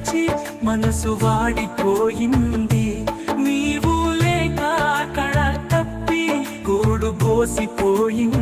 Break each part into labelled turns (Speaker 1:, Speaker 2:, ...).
Speaker 1: తలచి మనసు వాడిపోయింది. నీవు లేక అక్కడ తప్పి గోడు పోసిపోయింది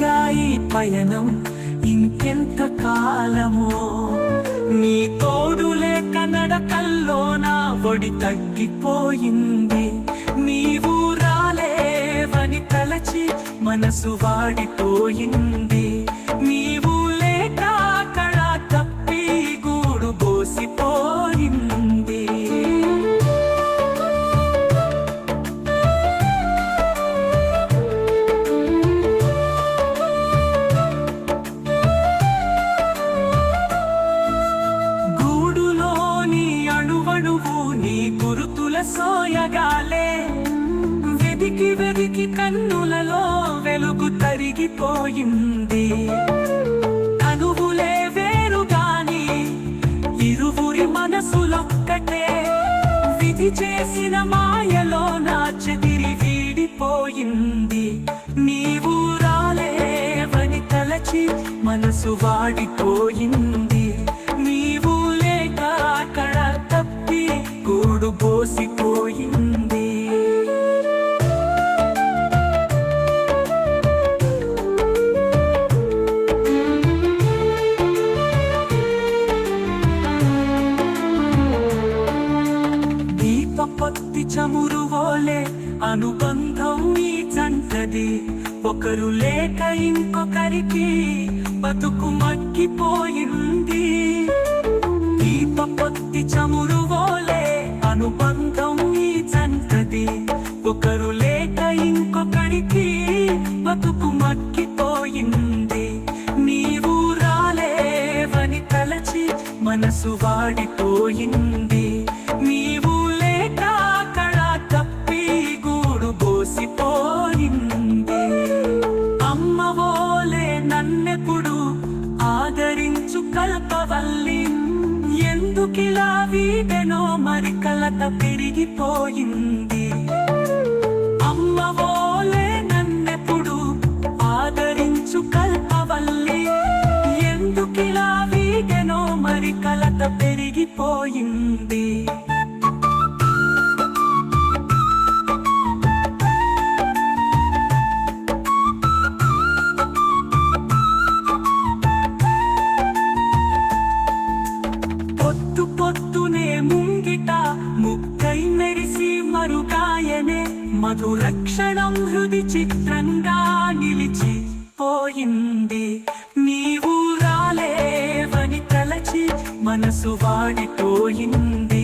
Speaker 1: ఇంకా ఈ పయనం ఇంకెంత కాలమో. నీ తోడు లేక నడకల్లో నా ఒడి తగ్గిపోయింది. నీవు రాలేవని తలచి మనసు వాడిపోయింది. నీవు వెలుగు తరిగిపోయింది. కనువులే వేరు గాని ఇరువురి మనసులొక్కటే విధి చేసిన మాయలో నా చెదిరి వీడిపోయింది. నీవు రాలేవని తలచి మనసు వాడిపోయింది. దీపపత్తి చమురు వోలే అనుబంధం ఈ జంటది ఒకరు లేక ఇంకొకరికి బతుకు మగ్గిపోయింది. దీపపత్తి చమురు వోలే అనుబంధం ఈ జంటది ఒకరు లేక ఇంకొకరికి బతుకు మగ్గిపోయింది. నీవు రాలేవని తలచి మనసు వాడిపోయింది. నీవు ఎందుకిలా వీడెనో మరి కలత పెరిగిపోయింది అమ్మవోలే నన్నెప్పుడు ఆదరించు కల్పవల్లి. ఎందుకిలా వీడెనో మరి కలత పెరిగిపోయింది మరుగాయనే మధురక్షణం హృది చిత్రంగా నిలిచి పోయింది. నీవు రాలేవని తలచి మనసు వాడిపోయింది.